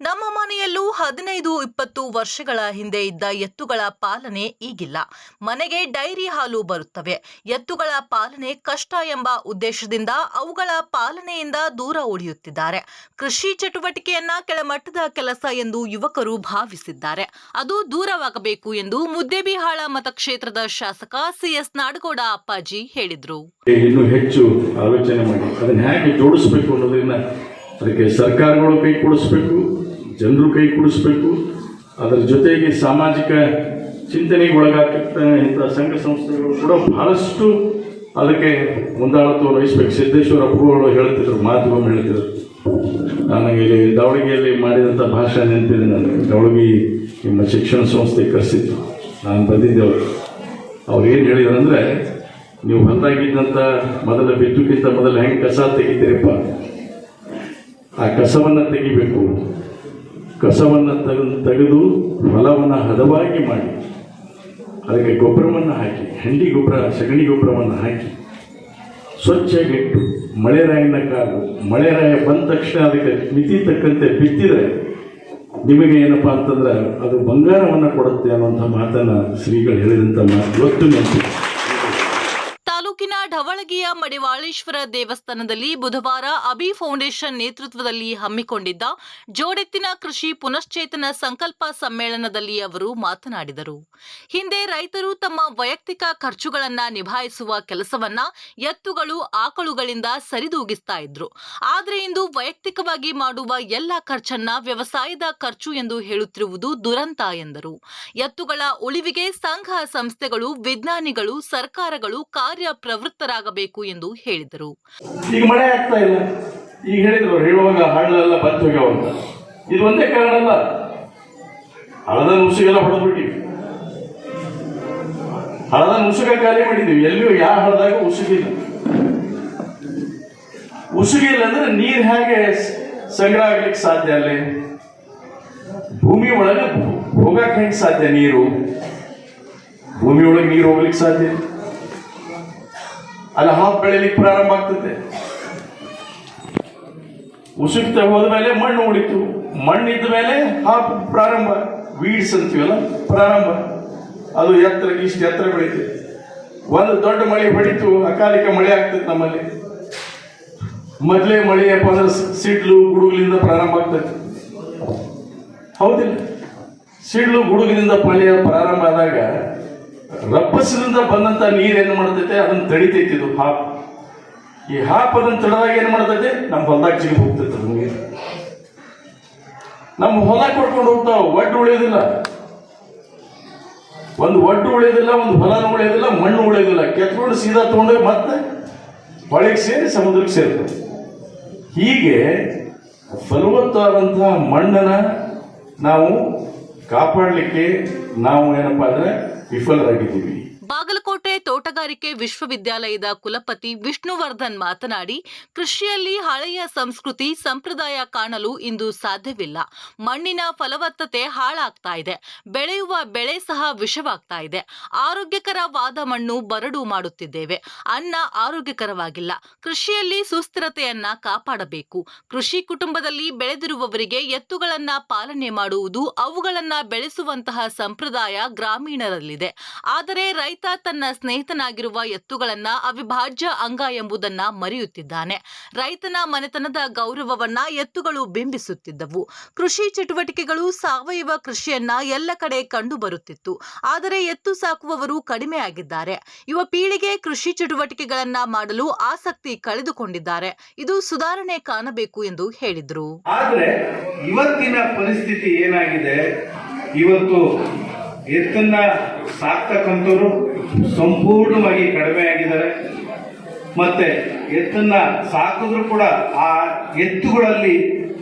ನಮ್ಮ ಮನೆಯಲ್ಲೂ ಹದಿನೈದು, ಇಪ್ಪತ್ತು ವರ್ಷಗಳ ಹಿಂದೆ ಇದ್ದ ಎತ್ತುಗಳ ಪಾಲನೆ ಈಗಿಲ್ಲ. ಮನೆಗೆ ಡೈರಿ ಹಾಲು ಬರುತ್ತವೆ. ಎತ್ತುಗಳ ಪಾಲನೆ ಕಷ್ಟ ಎಂಬ ಉದ್ದೇಶದಿಂದ ಅವುಗಳ ಪಾಲನೆಯಿಂದ ದೂರ ಉಳಿಯುತ್ತಿದ್ದಾರೆ. ಕೃಷಿ ಚಟುವಟಿಕೆಯನ್ನ ಕೆಳಮಟ್ಟದ ಕೆಲಸ ಎಂದು ಯುವಕರು ಭಾವಿಸಿದ್ದಾರೆ. ಅದು ದೂರವಾಗಬೇಕು ಎಂದು ಮುದ್ದೇಬಿಹಾಳ ಮತಕ್ಷೇತ್ರದ ಶಾಸಕ ಸಿಎಸ್ ನಾಡಗೌಡ ಅಪ್ಪಾಜಿ ಹೇಳಿದರು. ಇನ್ನೂ ಹೆಚ್ಚು ಆಲೋಚನೆ ಮಾಡಿ. ಅದನ್ನ ಹೇಗೆ ಜೋಡಿಸಬೇಕು ಅನ್ನೋದನ್ನ ಅದಕ್ಕೆ ಸರ್ಕಾರಗಳು ಕೈ ಕೊಡಿಸ್ಬೇಕು ಜನರು ಕೈ ಕೊಡಿಸ್ಬೇಕು. ಅದರ ಜೊತೆಗೆ ಸಾಮಾಜಿಕ ಚಿಂತನೆಗೆ ಒಳಗಾಗ್ತ ಇಂಥ ಸಂಘ ಸಂಸ್ಥೆಗಳು ಕೂಡ ಬಹಳಷ್ಟು ಅದಕ್ಕೆ ಮುಂದಾಳತ್ವ ವಹಿಸ್ಬೇಕು. ಸಿದ್ದೇಶ್ವರ ಅಪ್ಪುಗಳು ಹೇಳ್ತಿದ್ರು ಮಾಧ್ಯಮ ಹೇಳ್ತಿದ್ರು. ನನಗೆ ಇಲ್ಲಿ ದಾವಣಗೆರೆಯಲ್ಲಿ ಮಾಡಿದಂಥ ಭಾಷಣ ನೆನಪಿದೆ ನನಗೆ. ದಾವಣಗಿ ನಿಮ್ಮ ಶಿಕ್ಷಣ ಸಂಸ್ಥೆ ಕರೆಸಿತ್ತು ನಾನು ಬಂದಿದ್ದೆ ಅವರು. ಅವ್ರು ಏನು ಹೇಳಿದ್ರು ಅಂದರೆ, ನೀವು ಹೊಂದಾಗಿದ್ದಂಥ ಮೊದಲ ಬಿದ್ದುಕ್ಕಿಂತ ಮೊದಲು ಹೆಂಗೆ ಕಸ ತೆಗಿತೀರಪ್ಪ? ಆ ಕಸವನ್ನು ತೆಗಿಬೇಕು. ಕಸವನ್ನು ತೆಗೆದು ತೆಗೆದು ಹೊಲವನ್ನು ಹದವಾಗಿ ಮಾಡಿ. ಅದಕ್ಕೆ ಗೊಬ್ಬರವನ್ನು ಹಾಕಿ, ಹೆಂಡಿ ಗೊಬ್ಬರ, ಸಗಣಿ ಗೊಬ್ಬರವನ್ನು ಹಾಕಿ. ಸ್ವಚ್ಛಗಿಟ್ಟು ಮಳೆರಾಯನ ಕಾಲು ಮಳೆರಾಯ ಬಂದ ತಕ್ಷಣ ಅದಕ್ಕೆ ಮಿತಿ ತಕ್ಕಂತೆ ಬಿತ್ತಿದರೆ ನಿಮಗೆ ಏನಪ್ಪ ಅಂತಂದ್ರೆ ಅದು ಬಂಗಾರವನ್ನು ಕೊಡುತ್ತೆ ಅನ್ನುವಂಥ ಮಾತನ್ನು ಶ್ರೀಗಳು ಹೇಳಿದಂಥ ಮಾತು ಗೊತ್ತು ತಾಲೂಕಿನ ಢವಳಗಿಯ ಮಡಿವಾಳೇಶ್ವರ ದೇವಸ್ಥಾನದಲ್ಲಿ ಬುಧವಾರ ಅಬಿ ಫೌಂಡೇಶನ್ ನೇತೃತ್ವದಲ್ಲಿ ಹಮ್ಮಿಕೊಂಡಿದ್ದ ಜೋಡೆತ್ತಿನ ಕೃಷಿ ಪುನಶ್ಚೇತನ ಸಂಕಲ್ಪ ಸಮ್ಮೇಳನದಲ್ಲಿ ಅವರು ಮಾತನಾಡಿದರು. ಹಿಂದೆ ರೈತರು ತಮ್ಮ ವೈಯಕ್ತಿಕ ಖರ್ಚುಗಳನ್ನು ನಿಭಾಯಿಸುವ ಕೆಲಸವನ್ನ ಎತ್ತುಗಳು, ಆಕಳುಗಳಿಂದ ಸರಿದೂಗಿಸ್ತಾ ಇದ್ರು. ಆದರೆ ಇಂದು ವೈಯಕ್ತಿಕವಾಗಿ ಮಾಡುವ ಎಲ್ಲ ಖರ್ಚನ್ನ ವ್ಯವಸಾಯದ ಖರ್ಚು ಎಂದು ಹೇಳುತ್ತಿರುವುದು ದುರಂತ ಎಂದರು. ಎತ್ತುಗಳ ಉಳಿವಿಗೆ ಸಂಘ ಸಂಸ್ಥೆಗಳು, ವಿಜ್ಞಾನಿಗಳು, ಸರ್ಕಾರಗಳು ಕಾರ್ಯ ಪ್ರವೃತ್ತರಾಗಬೇಕು ಎಂದು ಹೇಳಿದರು. ಈಗ ಮಳೆ ಆಗ್ತಾ ಇಲ್ಲ. ಈಗ ಹೇಳಿದ್ರು ಹೇಳುವಾಗ ಹಳ್ಳೆಲ್ಲ ಬತ್ತು ಹೋಗ್ಯಾವ ಅಂತ. ಇದು ಒಂದೇ ಕಾರಣ ಅಲ್ಲ. ಹಳದ ನುಸುಗೆಲ್ಲ ಹೊಡೆದ್ಬಿಟ್ಟಿವಿ. ಹಳದ ಉಸುಗ ಖಾಲಿ ಮಾಡಿದ್ದೀವಿ. ಎಲ್ಲಿಯೂ ಯಾವ ಹಳದಾಗ ಉಸುಗಿಲ್ಲ. ಉಸುಗಿಲ್ಲ ಅಂದ್ರೆ ನೀರು ಹೇಗೆ ಸಂಗ್ರಹ ಆಗ್ಲಿಕ್ಕೆ ಸಾಧ್ಯ ಅಲ್ಲಿ? ಭೂಮಿ ಒಳಗೆ ಹೋಗಕ್ಕೆ ಹೆಂಗೆ ಸಾಧ್ಯ ನೀರು? ಭೂಮಿ ಒಳಗೆ ನೀರು ಹೋಗ್ಲಿಕ್ಕೆ ಸಾಧ್ಯ. ಅಲ್ಲಿ, ಹಾವು ಬೆಳಿಲಿಕ್ಕೆ ಪ್ರಾರಂಭ ಆಗ್ತದೆ. ಉಸುಕ್ತ ಹೋದ ಮೇಲೆ ಮಣ್ಣು ಉಳಿತು. ಮಣ್ಣಿದ್ದ ಮೇಲೆ ಹಾಪ್ ಪ್ರಾರಂಭ. ವೀಡ್ಸ್ ಅಂತೀವಲ್ಲ ಪ್ರಾರಂಭ. ಅದು ಎತ್ತರಕ್ಕೆ ಇಷ್ಟು ಎತ್ತರ ಬೆಳೀತದೆ. ಒಂದು ದೊಡ್ಡ ಮಳೆ ಹೊಡಿತು, ಅಕಾಲಿಕ ಮಳೆ ಆಗ್ತದೆ ನಮ್ಮಲ್ಲಿ. ಮೊದಲೇ ಮಳೆ ಅಂದ್ರೆ ಸಿಡ್ಲು ಗುಡುಗಲಿಂದ ಪ್ರಾರಂಭ ಆಗ್ತದೆ. ಹೌದಿಲ್ಲ? ಸಿಡ್ಲು ಗುಡುಗಿನಿಂದ ಮಳೆಯ ಪ್ರಾರಂಭ ಆದಾಗ ರಬ್ಬಸಿನಿಂದ ಬಂದಂತ ನೀರು ಏನು ಮಾಡ್ತೈತೆ? ಅದನ್ನ ತಡಿತೈತಿ ಇದು ಹಾಪ್. ಈ ಹಾಪ್ ಅದನ್ನ ತಡದಾಗ ಏನ್ ಮಾಡ್ತೈತೆ? ನಮ್ಮ ಹೊಲದಾಗ ಜಿಗಿ ಹೋಗ್ತೈತೆ ನೀರು. ನಮ್ಮ ಹೊಲ ಕೊಡ್ಕೊಂಡು ಹೋಗ್ತಾವ ಒಡ್ಡು ಉಳಿಯೋದಿಲ್ಲ. ಒಂದು ಒಡ್ಡು ಉಳಿಯೋದಿಲ್ಲ, ಒಂದು ಹೊಲನೂ ಉಳಿಯೋದಿಲ್ಲ, ಮಣ್ಣು ಉಳಿಯೋದಿಲ್ಲ. ಕೆತ್ಕೊಂಡು ಸೀದಾ ತೊಗೊಂಡೋಗಿ ಮತ್ತೆ ಹೊಳೆಗೆ ಸೇರಿ ಸಮುದ್ರಕ್ಕೆ ಸೇರ್ತವೆ. ಹೀಗೆ ಫಲವತ್ತಾದಂತಹ ಮಣ್ಣನ್ನ ನಾವು ಕಾಪಾಡಲಿಕ್ಕೆ ನಾವು ಏನಪ್ಪಾ ಅಂದ್ರೆ విఫలరాగిదేవి ತೋಟಗಾರಿಕೆ ವಿಶ್ವವಿದ್ಯಾಲಯದ ಕುಲಪತಿ ವಿಷ್ಣುವರ್ಧನ್ ಮಾತನಾಡಿ, ಕೃಷಿಯಲ್ಲಿ ಹಳೆಯ ಸಂಸ್ಕೃತಿ ಸಂಪ್ರದಾಯ ಕಾಣಲು ಇಂದು ಸಾಧ್ಯವಿಲ್ಲ. ಮಣ್ಣಿನ ಫಲವತ್ತತೆ ಹಾಳಾಗ್ತಾ ಇದೆ. ಬೆಳೆಯುವ ಬೆಳೆ ಸಹ ವಿಷವಾಗ್ತಾ ಇದೆ. ಆರೋಗ್ಯಕರವಾದ ಮಣ್ಣು ಬರಡು ಮಾಡುತ್ತಿದ್ದೇವೆ. ಅನ್ನ ಆರೋಗ್ಯಕರವಾಗಿಲ್ಲ. ಕೃಷಿಯಲ್ಲಿ ಸುಸ್ಥಿರತೆಯನ್ನ ಕಾಪಾಡಬೇಕು. ಕೃಷಿ ಕುಟುಂಬದಲ್ಲಿ ಬೆಳೆದಿರುವವರಿಗೆ ಎತ್ತುಗಳನ್ನ ಪಾಲನೆ ಮಾಡುವುದು, ಅವುಗಳನ್ನ ಬೆಳೆಸುವಂತಹ ಸಂಪ್ರದಾಯ ಗ್ರಾಮೀಣರಲ್ಲಿದೆ. ಆದರೆ ರೈತ ತನ್ನ ಸ್ನೇಹಿತನಾಗಿರುವ ಎತ್ತುಗಳನ್ನ ಅವಿಭಾಜ್ಯ ಅಂಗ ಎಂಬುದನ್ನ ಮರೆಯುತ್ತಿದ್ದಾನೆ. ರೈತನ ಮನೆತನದ ಗೌರವವನ್ನ ಎತ್ತುಗಳು ಬಿಂಬಿಸುತ್ತಿದ್ದವು. ಕೃಷಿ ಚಟುವಟಿಕೆಗಳು ಸಾವಯವ ಕೃಷಿಯನ್ನ ಎಲ್ಲ ಕಡೆ ಕಂಡು ಬರುತ್ತಿತ್ತು. ಆದರೆ ಎತ್ತು ಸಾಕುವವರು ಕಡಿಮೆಯಾಗಿದ್ದಾರೆ ಯುವ ಪೀಳಿಗೆ ಕೃಷಿ ಚಟುವಟಿಕೆಗಳನ್ನ ಮಾಡಲು ಆಸಕ್ತಿ ಕಳೆದುಕೊಂಡಿದ್ದಾರೆ. ಇದು ಸುಧಾರಣೆ ಕಾಣಬೇಕು ಎಂದು ಹೇಳಿದರು. ಆದ್ರೆ ಇವತ್ತಿನ ಪರಿಸ್ಥಿತಿ ಏನಾಗಿದೆ? ಇವತ್ತು ಎತ್ತನ್ನ ಸಾಕ್ತಕ್ಕಂಥವ್ರು ಸಂಪೂರ್ಣವಾಗಿ ಕಡಿಮೆ ಆಗಿದ್ದಾರೆ. ಮತ್ತೆ ಎತ್ತನ್ನ ಸಾಕಿದ್ರು ಕೂಡ ಆ ಎತ್ತುಗಳಲ್ಲಿ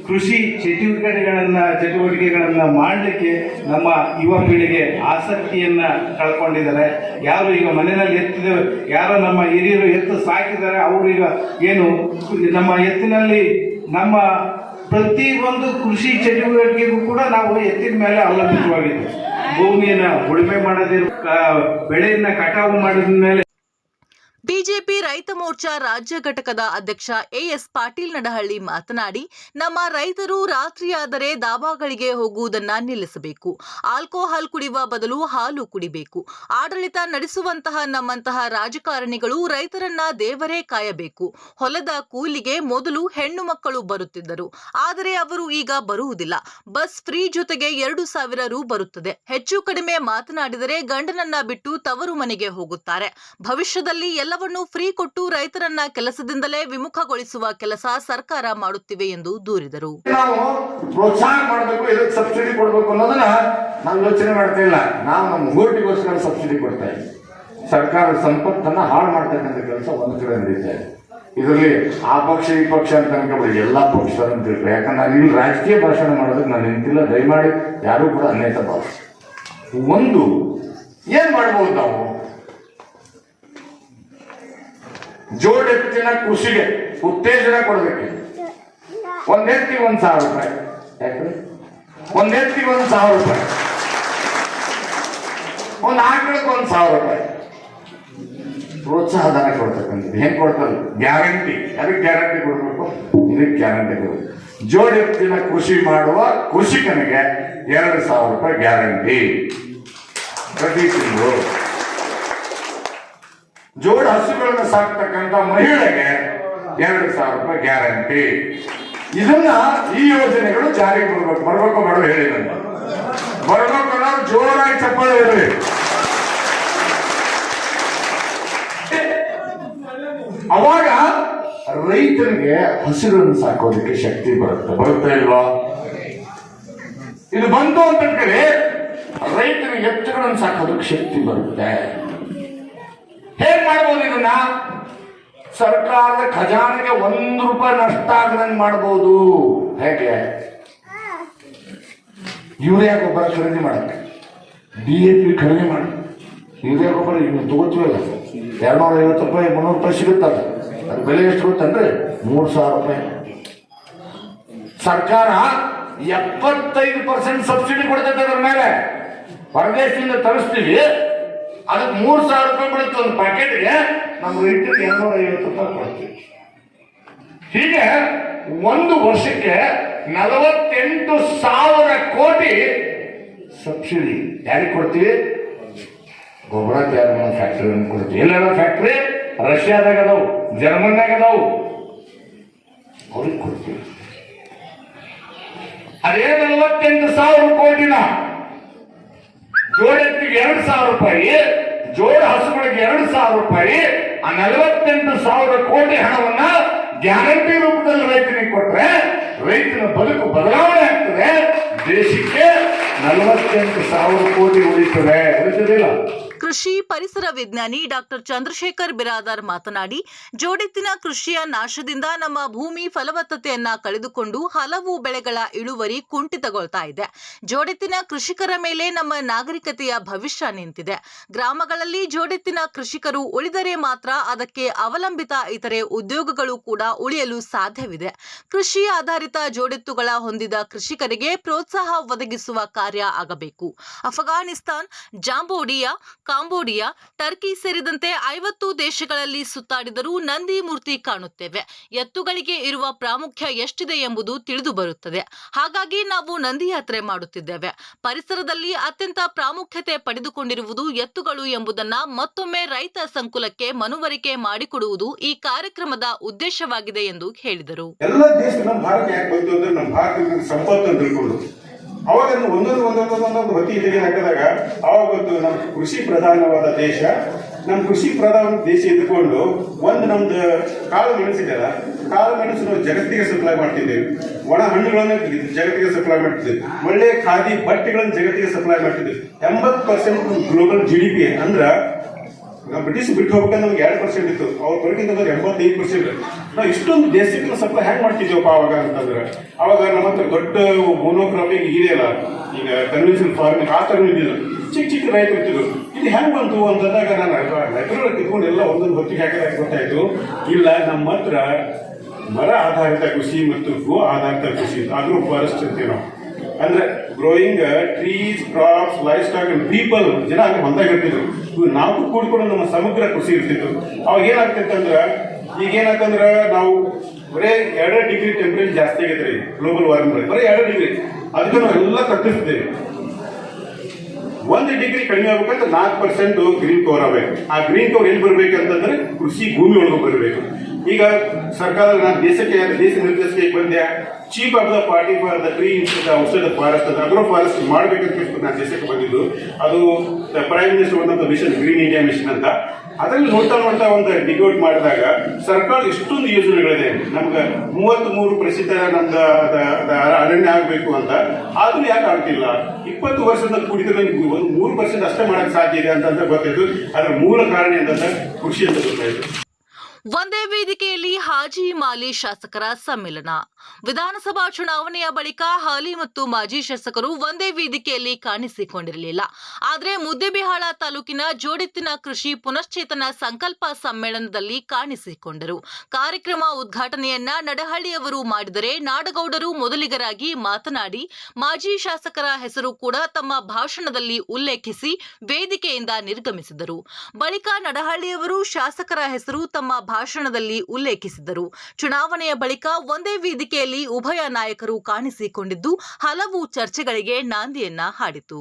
ಕೃಷಿ ಚಟುವಟಿಕೆಗಳನ್ನ ಚಟುವಟಿಕೆಗಳನ್ನ ಮಾಡಲಿಕ್ಕೆ ನಮ್ಮ ಯುವ ಪೀಳಿಗೆ ಆಸಕ್ತಿಯನ್ನ ಕಳ್ಕೊಂಡಿದ್ದಾರೆ. ಯಾರು ಈಗ ಮನೆಯಲ್ಲಿ ಎತ್ತಿದ ಯಾರು ನಮ್ಮ ಹಿರಿಯರು ಎತ್ತು ಸಾಕಿದ್ದಾರೆ, ಅವರು ಈಗ ಏನು ನಮ್ಮ ಎತ್ತಿನಲ್ಲಿ ನಮ್ಮ ಪ್ರತಿ ಒಂದು ಕೃಷಿ ಚಟುವಟಿಕೆಗೂ ಕೂಡ ನಾವು ಎತ್ತಿನ ಮೇಲೆ ಅವಲಂಬಿತವಾಗಿದ್ದೀವಿ. ಭೂಮಿಯನ್ನ ಉಳುಮೆ ಮಾಡದಿರುವ ಬೆಳೆಯನ್ನ ಕಟಾವು ಮಾಡಿದ ಮೇಲೆ ಬಿಜೆಪಿ ರೈತ ಮೋರ್ಚಾ ರಾಜ್ಯ ಘಟಕದ ಅಧ್ಯಕ್ಷ ಎಎಸ್ ಪಾಟೀಲ್ ನಡಹಳ್ಳಿ ಮಾತನಾಡಿ, ನಮ್ಮ ರೈತರು ರಾತ್ರಿಯಾದರೆ ದಾಬಾಗಳಿಗೆ ಹೋಗುವುದನ್ನು ನಿಲ್ಲಿಸಬೇಕು. ಆಲ್ಕೋಹಾಲ್ ಕುಡಿಯುವ ಬದಲು ಹಾಲು ಕುಡಿಬೇಕು. ಆಡಳಿತ ನಡೆಸುವಂತಹ ನಮ್ಮಂತಹ ರಾಜಕಾರಣಿಗಳು ರೈತರನ್ನ ದೇವರೇ ಕಾಯಬೇಕು. ಹೊಲದ ಕೂಲಿಗೆ ಮೊದಲು ಹೆಣ್ಣು ಮಕ್ಕಳು ಬರುತ್ತಿದ್ದರು. ಆದರೆ ಅವರು ಈಗ ಬರುವುದಿಲ್ಲ. ಬಸ್ ಫ್ರೀ ಜೊತೆಗೆ ಎರಡು ಸಾವಿರ ರು ಬರುತ್ತದೆ. ಹೆಚ್ಚು ಕಡಿಮೆ ಮಾತನಾಡಿದರೆ ಗಂಡನನ್ನ ಬಿಟ್ಟು ತವರು ಮನೆಗೆ ಹೋಗುತ್ತಾರೆ. ಭವಿಷ್ಯದಲ್ಲಿ ಎಲ್ಲವನ್ನೂ ಫ್ರೀ ಕೊಟ್ಟು ರೈತರನ್ನ ಕೆಲಸದಿಂದಲೇ ವಿಮುಖಗೊಳಿಸುವ ಕೆಲಸ ಸರ್ಕಾರ ಮಾಡುತ್ತಿವೆ ಎಂದು ದೂರಿದರು. ನಾವು ಪ್ರೋತ್ಸಾಹ ಮಾಡಬೇಕು, ಇದಕ್ಕೆ ಸಬ್ಸಿಡಿ ಕೊಡಬೇಕು ಅನ್ನೋದನ್ನ ನಾವು ಯೋಚನೆ ಮಾಡ್ತಾ ಇಲ್ಲ. ನಾವು ನಮ್ಮ ಹೋಟಿಗೋಸ್ಕರ ಸಬ್ಸಿಡಿ ಕೊಡ್ತಾ ಇದ್ದೀವಿ. ಸರ್ಕಾರದ ಸಂಪತ್ತನ್ನ ಹಾಳು ಮಾಡ್ತಕ್ಕಂಥ ಕೆಲಸ ಒಂದು ಕಡೆ ನಡೀತಾ ಇದೆ. ಇದರಲ್ಲಿ ಆ ಪಕ್ಷ, ಈ ಪಕ್ಷ ಅಂತ ಅನ್ಕೊಬೇಡಿ, ಎಲ್ಲಾ ಪಕ್ಷ ಅಂತ ಯಾಕಂದ್ರೆ ನಾನು ಇಲ್ಲಿ ರಾಜಕೀಯ ಭಾಷಣ ಮಾಡೋದಕ್ಕೆ ನಾನು ನಿಂತಿಲ್ಲ ದಯಮಾಡಿ ಯಾರು ಕೂಡ ಅನ್ಯತ ಭಾವಿಸಿ ಒಂದು, ಏನ್ ಮಾಡ್ಬೋದು ನಾವು? ಜೋಡೆತ್ತಿನ ಕೃಷಿಗೆ ಉತ್ತೇಜನ ಕೊಡಬೇಕು. ಒಂದ್ ಎತ್ತಿಗೆ ಒಂದ್ ಸಾವಿರ ರೂಪಾಯಿ. ಯಾಕ್ರಿ ಒಂದ್ ಸಾವಿರ ರೂಪಾಯಿ. ಒಂದ್ ಆಕಳಕ್ಕೆ ಒಂದ್ ಸಾವಿರ ರೂಪಾಯಿ. ಪ್ರೋತ್ಸಾಹ ಧನ ಕೊಡ್ತಕ್ಕಂಥದ್ದು. ಹೆಂಗ್ ಕೊಡ್ತಾರೆ? ಗ್ಯಾರಂಟಿ. ಅದಕ್ಕೆ ಗ್ಯಾರಂಟಿ ಕೊಡಬೇಕು? ಇದಕ್ಕೆ ಗ್ಯಾರಂಟಿ ಕೊಡ್ಬೇಕು. ಜೋಡೆತ್ತಿನ ಕೃಷಿ ಮಾಡುವ ಕೃಷಿಕನಿಗೆ ಎರಡು ಸಾವಿರ ರೂಪಾಯಿ ಗ್ಯಾರಂಟಿ. ಪ್ರತಿ ತಿಂಗಳು. ಜೋಡ ಹಸುಗಳನ್ನ ಸಾಕ್ತಕ್ಕಂತ ಮಹಿಳೆಗೆ ಎರಡು ಸಾವಿರ ರೂಪಾಯಿ ಗ್ಯಾರಂಟಿ. ಇದನ್ನ ಈ ಯೋಜನೆಗಳು ಜಾರಿಗೆ ಬರ್ಬೇಕು. ಬರ್ಬೇಕು ಬೇಡ ಹೇಳಿ ಬರ್ಬೇಕು ಅನ್ನೋದು ಜೋರಾಗಿ ಚಪ್ಪಾಳೆ ಇರಲಿ. ಅವಾಗ ರೈತನಿಗೆ ಹಸಿರನ್ನು ಸಾಕೋದಕ್ಕೆ ಶಕ್ತಿ ಬರುತ್ತೆ. ಬರುತ್ತಾ ಇಲ್ವಾ? ಇದು ಬಂತು ಅಂತ ಹೇಳಿ ರೈತನಿಗೆ ಎತ್ತುಗಳನ್ನು ಸಾಕೋದಕ್ಕೆ ಶಕ್ತಿ ಬರುತ್ತೆ. ಮಾಡ್ಬೋದು ಇದನ್ನ ಸರ್ಕಾರದ ಖಜಾನೆಗೆ ಒಂದು ರೂಪಾಯಿ ನಷ್ಟ ಆಗದಂಗೆ ಮಾಡ್ಬೋದು. ಹೇಗೆ? ಯೂರಿಯಾ ಗೊಬ್ಬರ ಖರೀದಿ ಮಾಡಕ್ಕೆ? ಡಿ ಎ ಪಿ ಖರೀದಿ ಮಾಡಿ. ಯೂರಿಯಾ ಗೊಬ್ಬರ ಇನ್ನು ತಗೋತೀವಲ್ಲ ಎರಡ್ನೂರ ಐವತ್ತು ರೂಪಾಯಿ, ಮುನ್ನೂರು ರೂಪಾಯಿ ಸಿಗುತ್ತಲ್ಲ? ಅದ್ರ ಬೆಲೆ ಎಷ್ಟು ಗೊತ್ತಂದ್ರೆ ಮೂರು ಸಾವಿರ ರೂಪಾಯಿ. ಸರ್ಕಾರ ಎಪ್ಪತ್ತೈದು ಪರ್ಸೆಂಟ್ ಸಬ್ಸಿಡಿ ಕೊಡ್ತೈತೆ ಅದ್ರ ಮೇಲೆ. ಹೊರದೇಶದಿಂದ ತರಿಸ್ತೀವಿ. ಅದಕ್ಕೆ ಮೂರು ಸಾವಿರ ರೂಪಾಯಿ ಬೀಳುತ್ತೆ ಒಂದು ಪ್ಯಾಕೆಟ್ಗೆ ನಮ್ಮ ರೈತರಿಗೆ ಎರಡ್ನೂರ ಐವತ್ತು ರೂಪಾಯಿ ಕೊಡ್ತೀವಿ. ಹೀಗೆ ಒಂದು ವರ್ಷಕ್ಕೆ ನಲವತ್ತೆಂಟು ಸಾವಿರ ಕೋಟಿ ಸಬ್ಸಿಡಿ. ಯಾರಿಗೆ ಕೊಡ್ತೀವಿ? ಗೊಬ್ಬರ ತಯಾರು ಮಾಡೋ ಫ್ಯಾಕ್ಟ್ರಿ ಕೊಡ್ತೀವಿ. ಎಲ್ಲೆಲ್ಲ ಫ್ಯಾಕ್ಟ್ರಿ ರಷ್ಯಾದಾಗ ಅದಾವು, ಜರ್ಮನ್ಯಾಗ ಅದಾವು. ಅವ್ರಿಗೆ ಕೊಡ್ತೀವಿ. ಅದೇ ನಲವತ್ತೆಂಟು ಸಾವಿರ ಕೋಟಿನ ಜೋಡೆತ್ತಿಗೆ ಎರಡು ಸಾವಿರ ರೂಪಾಯಿ, ಜೋಡ ಹಸುಗಳಿಗೆ ಎರಡು ಸಾವಿರ ರೂಪಾಯಿ, ಆ ನಲವತ್ತೆಂಟು ಸಾವಿರ ಕೋಟಿ ಹಣವನ್ನ ಗ್ಯಾರಂಟಿ ರೂಪದಲ್ಲಿ ರೈತನಿಗೆ ಕೊಟ್ರೆ ರೈತನ ಬದುಕು ಬದಲಾವಣೆ ಆಗ್ತದೆ, ದೇಶಕ್ಕೆ ನಲವತ್ತೆಂಟು ಸಾವಿರ ಕೋಟಿ ಉಳಿತದೆ. ಉಳಿತದಿಲ್ಲ ಕೃಷಿ ಪರಿಸರ ವಿಜ್ಞಾನಿ ಡಾಕ್ಟರ್ ಚಂದ್ರಶೇಖರ್ ಬಿರಾದಾರ್ ಮಾತನಾಡಿ, ಜೋಡೆತ್ತಿನ ಕೃಷಿಯ ನಾಶದಿಂದ ನಮ್ಮ ಭೂಮಿ ಫಲವತ್ತತೆಯನ್ನ ಕಳೆದುಕೊಂಡು ಹಲವು ಬೆಳೆಗಳ ಇಳುವರಿ ಕುಂಠಿತಗೊಳ್ತಾ ಇದೆ. ಜೋಡೆತ್ತಿನ ಕೃಷಿಕರ ಮೇಲೆ ನಮ್ಮ ನಾಗರಿಕತೆಯ ಭವಿಷ್ಯ ನಿಂತಿದೆ. ಗ್ರಾಮಗಳಲ್ಲಿ ಜೋಡೆತ್ತಿನ ಕೃಷಿಕರು ಉಳಿದರೆ ಮಾತ್ರ ಅದಕ್ಕೆ ಅವಲಂಬಿತ ಇತರೆ ಉದ್ಯೋಗಗಳು ಕೂಡ ಉಳಿಯಲು ಸಾಧ್ಯವಿದೆ. ಕೃಷಿ ಆಧಾರಿತ ಜೋಡೆತ್ತುಗಳ ಹೊಂದಿದ ಕೃಷಿಕರಿಗೆ ಪ್ರೋತ್ಸಾಹ ಒದಗಿಸುವ ಕಾರ್ಯ ಆಗಬೇಕು. ಅಫ್ಘಾನಿಸ್ತಾನ್, ಜಾಂಬೋಡಿಯಾ ಕಾಂಬೋಡಿಯಾ, ಟರ್ಕಿ ಸೇರಿದಂತೆ ಐವತ್ತು ದೇಶಗಳಲ್ಲಿ ಸುತ್ತಾಡಿದರೂ ನಂದಿ ಮೂರ್ತಿ ಕಾಣುತ್ತೇವೆ. ಎತ್ತುಗಳಿಗೆ ಇರುವ ಪ್ರಾಮುಖ್ಯ ಎಷ್ಟಿದೆ ಎಂಬುದು ತಿಳಿದು ಬರುತ್ತದೆ. ಹಾಗಾಗಿ ನಾವು ನಂದಿ ಯಾತ್ರೆ ಮಾಡುತ್ತಿದ್ದೇವೆ. ಪರಿಸರದಲ್ಲಿ ಅತ್ಯಂತ ಪ್ರಾಮುಖ್ಯತೆ ಪಡೆದುಕೊಂಡಿರುವುದು ಎತ್ತುಗಳು ಎಂಬುದನ್ನ ಮತ್ತೊಮ್ಮೆ ರೈತ ಸಂಕುಲಕ್ಕೆ ಮನವರಿಕೆ ಮಾಡಿಕೊಡುವುದು ಈ ಕಾರ್ಯಕ್ರಮದ ಉದ್ದೇಶವಾಗಿದೆ ಎಂದು ಹೇಳಿದರು. ಅವಾಗ ಒಂದೊಂದು ಒಂದೊಂದು ಒಂದೊಂದು ಹೊತ್ತಿ ಇಲ್ಲಿಗೆ ಹಾಕಿದಾಗ, ಅವಾಗ ನಮ್ಮ ಕೃಷಿ ಪ್ರಧಾನವಾದ ದೇಶ. ನಮ್ಮ ಕೃಷಿ ಪ್ರಧಾನ ದೇಶ ಇದ್ಕೊಂಡು ಒಂದು ನಮ್ದು ಕಾಳು ಮೆಣಸಿದೆಯಲ್ಲ ಕಾಳು ಮೆಣಸು ನಾವು ಜಗತ್ತಿಗೆ ಸಪ್ಲೈ ಮಾಡ್ತಿದ್ದೇವೆ. ಒಣ ಹಣ್ಣುಗಳನ್ನು ಜಗತ್ತಿಗೆ ಸಪ್ಲೈ ಮಾಡ್ತಿದ್ದೇವೆ. ಒಳ್ಳೆ ಖಾದಿ ಬಟ್ಟೆಗಳನ್ನು ಜಗತ್ತಿಗೆ ಸಪ್ಲೈ ಮಾಡ್ತಿದ್ದೇವೆ. ಎಂಬತ್ತು ಪರ್ಸೆಂಟ್ ಗ್ಲೋಬಲ್ ಜಿ ಡಿ ಅಂದ್ರ ನಾವು ಬ್ರಿಟಿಷ್ ಬಿಟ್ಟು ಹೋಗ್ಬೇಕಾದ್ರೆ ನಮ್ಗೆ ಎರಡು ಪರ್ಸೆಂಟ್ ಇತ್ತು ಅವ್ರು ಬರಕಿಂತ ಅಂದ್ರೆ ಎಂಬತ್ತೈದು ಪರ್ಸೆಂಟ್ ನಾವು ಇಷ್ಟೊಂದು ದೇಶಕ್ಕೆ ಸ್ವಲ್ಪ ಹ್ಯಾಂಗ್ ಮಾಡ್ತಿದ್ದೇವಪ್ಪ ಅವಾಗ ಅಂತಂದ್ರೆ. ಅವಾಗ ನಮ್ಮ ಹತ್ರ ದೊಡ್ಡ ಮೋನೋಕ್ರಾಪಿಂಗ್ ಇದೆಯಲ್ಲ ಈಗ ಕನ್ವೆನ್ಷನ್ ಫಾರ್ಮ್ ಆ ಥರ ಇದ್ದಿಲ್ಲ ಚಿಕ್ಕ ಚಿಕ್ಕ ರೈತರು ಇರ್ತಿದ್ರು ಇದು ಹೆಂಗ್ ಬಂತು ಅಂತಂದಾಗ ನಾನು ಲೈಬ್ರರಿ ಕಿತ್ಕೊಂಡು ಎಲ್ಲ ಒಂದೊಂದು ಹೊತ್ತಿಗೆ ಹಾಕಿದಾಗ ಗೊತ್ತಾಯ್ತು ಇಲ್ಲ, ನಮ್ಮ ಹತ್ರ ಮರ ಆಧಾರಿತ ಕೃಷಿ ಮತ್ತು ಗೋ ಆಧಾರಿತ ಕೃಷಿ. ಆಗ್ರೋ ಫಾರೆಸ್ಟ್ ಅಂತೀವಿ ನಾವು. ಅಂದ್ರೆ growing trees crops livestock people ಜನ ಅಲ್ಲಿ ಹೊಂದಾಗಿರ್ತಿದ್ರು ಇವು ನಾವು ಕೂಡ್ಕೊಂಡು ನಮ್ಮ ಸಮಗ್ರ ಕೃಷಿ ಇರ್ತಿತ್ತು. ಅವಾಗ ಏನಾಗ್ತಿತ್ತು ಅಂದ್ರೆ ಈಗ ಏನಾಗ್ತಂದ್ರ ನಾವು ಬರೇ ಎರಡು ಡಿಗ್ರಿ ಟೆಂಪರೇಚರ್ ಜಾಸ್ತಿ ಆಗೈತ್ರಿ ಗ್ಲೋಬಲ್ ವಾರ್ಮಿಂಗ್ ಬರೀ ಎರಡು ಡಿಗ್ರಿ ಅದಕ್ಕೆ ಎಲ್ಲ ತಪ್ಪಿಸ್ತೀವಿ ಒಂದು ಡಿಗ್ರಿ ಕಡಿಮೆ ಆಗ್ಬೇಕಂದ್ರೆ ನಾಲ್ಕು ಪರ್ಸೆಂಟ್ ಗ್ರೀನ್ ಕವರ್ ಆಗಬೇಕು. ಆ ಗ್ರೀನ್ ಕವರ್ ಎಲ್ಲಿ ಬರಬೇಕು ಅಂತಂದ್ರೆ ಕೃಷಿ ಭೂಮಿ ಒಳಗೆ ಬರಬೇಕು. ಈಗ ಸರ್ಕಾರ ನಾನು ದೇಶಕ್ಕೆ, ದೇಶ ನಿರ್ದೇಶಕ್ಕೆ ಬಂದೆ. Chief of the party for the tree institute ಔಷಧ ಫಾರೆಸ್ಟ್ ಅದು ಅಗ್ರೋ ಫಾರೆಸ್ಟ್ ಮಾಡಬೇಕಂತ ಹೇಳ್ಬಿಟ್ಟು ನಾನು ದೇಶಕ್ಕೆ ಬಂದಿದ್ದು. ಅದು ಪ್ರೈಮ್ ಮಿನಿಸ್ಟರ್ ಒಂದೊಂದು ಮಿಷನ್ ಗ್ರೀನ್ ಇಂಡಿಯಾ ಮಿಷನ್ ಅಂತ. ಅದರಲ್ಲಿ ನೋಡ್ತಾ ನೋಡ್ತಾ ಒಂದು ಡಿಗೋಟ್ ಮಾಡಿದಾಗ ಸರ್ಕಾರ ಎಷ್ಟೊಂದು ಯೋಜನೆಗಳಿದೆ. ನಮ್ಗೆ ಮೂವತ್ತ್ ಮೂರು ಪ್ರಸಿದ್ಧ ನಮ್ದು ಅರಣ್ಯ ಆಗಬೇಕು ಅಂತ. ಆದ್ರೂ ಯಾಕೆ ಆಗ್ತಿಲ್ಲ? ಇಪ್ಪತ್ತು ವರ್ಷದ ಕೂಡಿದ್ರೆ ಒಂದು ಮೂರು ಪರ್ಸೆಂಟ್ ಅಷ್ಟೇ ಮಾಡೋಕ್ಕೆ ಸಾಧ್ಯ ಇದೆ ಅಂತಂದ್ರೆ ಗೊತ್ತಾಯ್ತು. ಅದರ ಮೂಲ ಕಾರಣ ಏನಂತಂದ್ರೆ ಕೃಷಿ ಅಂತ ಗೊತ್ತಾಯ್ತು. ಒಂದೇ ವೇದಿಕೆಯಲ್ಲಿ ಹಾಜಿ ಮಾಲಿ ಶಾಸಕರ ಸಮ್ಮಿಲನ ವಿಧಾನಸಭಾ ಚುನಾವಣೆಯ ಬಳಿಕ ಹಾಲಿ ಮತ್ತು ಮಾಜಿ ಶಾಸಕರು ಒಂದೇ ವೇದಿಕೆಯಲ್ಲಿ ಕಾಣಿಸಿಕೊಂಡಿರಲಿಲ್ಲ. ಆದರೆ ಮುದ್ದೆಬಿಹಾಳ ತಾಲೂಕಿನ ಜೋಡೆತ್ತಿನ ಕೃಷಿ ಪುನಶ್ಚೇತನ ಸಂಕಲ್ಪ ಸಮ್ಮೇಳನದಲ್ಲಿ ಕಾಣಿಸಿಕೊಂಡರು. ಕಾರ್ಯಕ್ರಮ ಉದ್ಘಾಟನೆಯನ್ನ ನಡಹಳ್ಳಿಯವರು ಮಾಡಿದರೆ ನಾಡಗೌಡರು ಮೊದಲಿಗರಾಗಿ ಮಾತನಾಡಿ, ಮಾಜಿ ಶಾಸಕರ ಹೆಸರು ಕೂಡ ತಮ್ಮ ಭಾಷಣದಲ್ಲಿ ಉಲ್ಲೇಖಿಸಿ ವೇದಿಕೆಯಿಂದ ನಿರ್ಗಮಿಸಿದರು. ಬಳಿಕ ನಡಹಳ್ಳಿಯವರು ಶಾಸಕರ ಹೆಸರು ತಮ್ಮ ಭಾಷಣದಲ್ಲಿ ಉಲ್ಲೇಖಿಸಿದರು. ಚುನಾವಣೆಯ ಬಳಿಕ ಒಂದೇ ವೇದಿಕೆಯಲ್ಲಿ ಉಭಯ ನಾಯಕರು ಕಾಣಿಸಿಕೊಂಡಿದ್ದು ಹಲವು ಚರ್ಚೆಗಳಿಗೆ ನಾಂದಿಯನ್ನ ಹಾಡಿತು.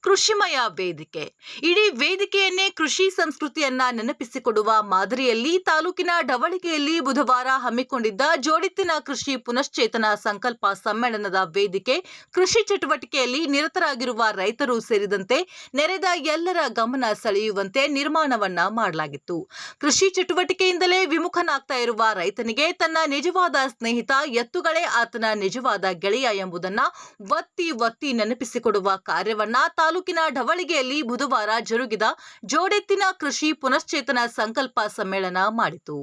ಕೃಷಿಮಯ ವೇದಿಕೆ. ಇಡೀ ವೇದಿಕೆಯನ್ನೇ ಕೃಷಿ ಸಂಸ್ಕೃತಿಯನ್ನ ನೆನಪಿಸಿಕೊಡುವ ಮಾದರಿಯಲ್ಲಿ ತಾಲೂಕಿನ ಡವಳಿಗೆಯಲ್ಲಿ ಬುಧವಾರ ಹಮ್ಮಿಕೊಂಡಿದ್ದ ಜೋಡಿತ್ತಿನ ಕೃಷಿ ಪುನಶ್ಚೇತನ ಸಂಕಲ್ಪ ಸಮ್ಮೇಳನದ ವೇದಿಕೆ ಕೃಷಿ ಚಟುವಟಿಕೆಯಲ್ಲಿ ನಿರತರಾಗಿರುವ ರೈತರು ಸೇರಿದಂತೆ ನೆರೆದ ಎಲ್ಲರ ಗಮನ ಸೆಳೆಯುವಂತೆ ನಿರ್ಮಾಣವನ್ನ ಮಾಡಲಾಗಿತ್ತು. ಕೃಷಿ ಚಟುವಟಿಕೆಯಿಂದಲೇ ವಿಮುಖನಾಗ್ತಾ ಇರುವ ರೈತನಿಗೆ ತನ್ನ ನಿಜವಾದ ಸ್ನೇಹಿತ ಎತ್ತುಗಳೇ ಆತನ ನಿಜವಾದ ಗೆಳೆಯ ಎಂಬುದನ್ನ ಒತ್ತಿ ಒತ್ತಿ ನೆನಪಿಸಿಕೊಡುವ ಕಾರ್ಯವನ್ನ ತಾಲೂಕಿನ ಢವಳಿಗೆಯಲ್ಲಿ ಬುಧವಾರ ಜರುಗಿದ ಜೋಡೆತ್ತಿನ ಕೃಷಿ ಪುನಶ್ಚೇತನ ಸಂಕಲ್ಪ ಸಮ್ಮೇಳನ ಮಾಡಿತು.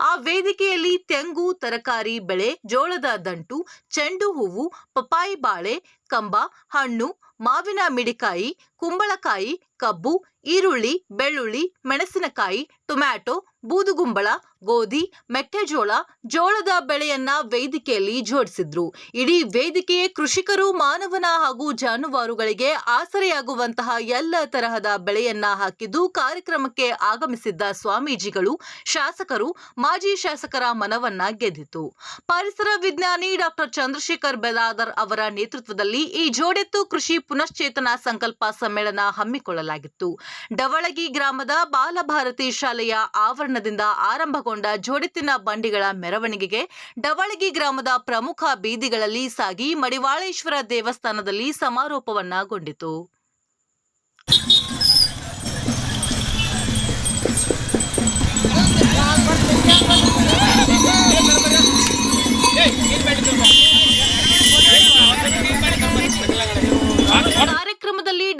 ಆ ವೇದಿಕೆಯಲ್ಲಿ ತೆಂಗು, ತರಕಾರಿ, ಬೆಳೆ, ಜೋಳದ ದಂಟು, ಚೆಂಡು ಹೂವು ಪಪಾಯಿ ಬಾಳೆ, ಕಂಬ, ಹಣ್ಣು, ಮಾವಿನ ಮಿಡಿಕಾಯಿ ಕುಂಬಳಕಾಯಿ, ಕಬ್ಬು, ಈರುಳ್ಳಿ, ಬೆಳ್ಳುಳ್ಳಿ, ಮೆಣಸಿನಕಾಯಿ, ಟೊಮ್ಯಾಟೊ, ಬೂದುಗುಂಬಳ, ಗೋಧಿ, ಮೆಕ್ಕೆಜೋಳ, ಜೋಳದ ಬೆಳೆಯನ್ನ ವೇದಿಕೆಯಲ್ಲಿ ಜೋಡಿಸಿದ್ರು. ಇಡೀ ವೇದಿಕೆಯೇ ಕೃಷಿಕರು, ಮಾನವನ ಹಾಗೂ ಜಾನುವಾರುಗಳಿಗೆ ಆಸರೆಯಾಗುವಂತಹ ಎಲ್ಲ ತರಹದ ಬೆಳೆಯನ್ನ ಹಾಕಿದ್ದು ಕಾರ್ಯಕ್ರಮಕ್ಕೆ ಆಗಮಿಸಿದ್ದ ಸ್ವಾಮೀಜಿಗಳು, ಶಾಸಕರು, ಮಾಜಿ ಶಾಸಕರ ಮನವನ್ನ ಗೆದ್ದಿತು. ಪರಿಸರ ವಿಜ್ಞಾನಿ ಡಾಕ್ಟರ್ ಚಂದ್ರಶೇಖರ್ ಬೆಲಾದರ್ ಅವರ ನೇತೃತ್ವದಲ್ಲಿ ಈ ಜೋಡೆತ್ತು ಕೃಷಿ ಪುನಶ್ಚೇತನ ಸಂಕಲ್ಪ ಸಮ್ಮೇಳನ ಹಮ್ಮಿಕೊಳ್ಳಲಾಗಿತ್ತು. ಡವಳಗಿ ಗ್ರಾಮದ ಬಾಲಭಾರತಿ ಶಾಲೆಯ ಆವರಣದಿಂದ ಆರಂಭಗೊಂಡ ಜೋಡೆತ್ತಿನ ಬಂಡಿಗಳ ಮೆರವಣಿಗೆಗೆ ಡವಳಗಿ ಗ್ರಾಮದ ಪ್ರಮುಖ ಬೀದಿಗಳಲ್ಲಿ ಸಾಗಿ ಮಡಿವಾಳೇಶ್ವರ ದೇವಸ್ಥಾನದಲ್ಲಿ ಸಮಾರೋಪವನ್ನಗೊಂಡಿತು.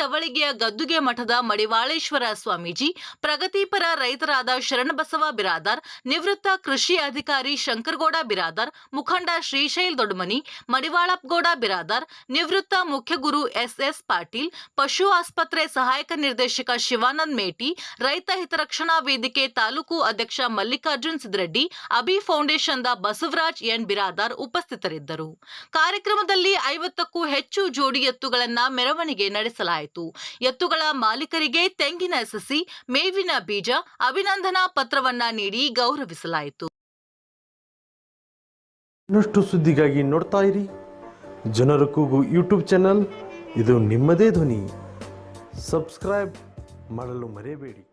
ಡವಳಿಗೆಯ ಗದ್ದುಗೆ ಮಠದ ಮಡಿವಾಳೇಶ್ವರ ಸ್ವಾಮೀಜಿ, ಪ್ರಗತಿಪರ ರೈತರಾದ ಶರಣಬಸವ ಬಿರಾದಾರ್, ನಿವೃತ್ತ ಕೃಷಿ ಅಧಿಕಾರಿ ಶಂಕರಗೌಡ ಬಿರಾದಾರ್, ಮುಖಂಡ ಶ್ರೀಶೈಲ್ ದೊಡ್ಮನಿ ಮಡಿವಾಳಪ್ಗೌಡ ಬಿರಾದಾರ್, ನಿವೃತ್ತ ಮುಖ್ಯಗುರು ಎಸ್ಎಸ್ ಪಾಟೀಲ್, ಪಶು ಆಸ್ಪತ್ರೆ ಸಹಾಯಕ ನಿರ್ದೇಶಕ ಶಿವಾನಂದ್ ಮೇಟಿ, ರೈತ ಹಿತರಕ್ಷಣಾ ವೇದಿಕೆ ತಾಲೂಕು ಅಧ್ಯಕ್ಷ ಮಲ್ಲಿಕಾರ್ಜುನ್ ಸಿದ್ರೆಡ್ಡಿ ಅಭಿ ಫೌಂಡೇಶನ್ದ ಬಸವರಾಜ್ ಎನ್ ಬಿರಾದಾರ್ ಉಪಸ್ಥಿತರಿದ್ದರು. ಕಾರ್ಯಕ್ರಮದಲ್ಲಿ ಐವತ್ತಕ್ಕೂ ಹೆಚ್ಚು ಜೋಡಿ ಎತ್ತುಗಳನ್ನು ಮೆರವಣಿಗೆ ನಡೆಸಲಾಯಿತು. ಎತ್ತುಗಳ ಮಾಲೀಕರಿಗೆ ತೆಂಗಿನ ಸಸಿ, ಮೇವಿನ ಬೀಜ, ಅಭಿನಂದನಾ ಪತ್ರವನ್ನ ನೀಡಿ ಗೌರವಿಸಲಾಯಿತು. ಇನ್ನಷ್ಟು ಸುದ್ದಿಗಾಗಿ ನೋಡ್ತಾ ಇರಿ. ಜನರ ಕೂಗು ಯೂಟ್ಯೂಬ್ ಚಾನಲ್. ಇದು ನಿಮ್ಮದೇ ಧ್ವನಿ. ಸಬ್ಸ್ಕ್ರೈಬ್ ಮಾಡಲು ಮರೆಯಬೇಡಿ.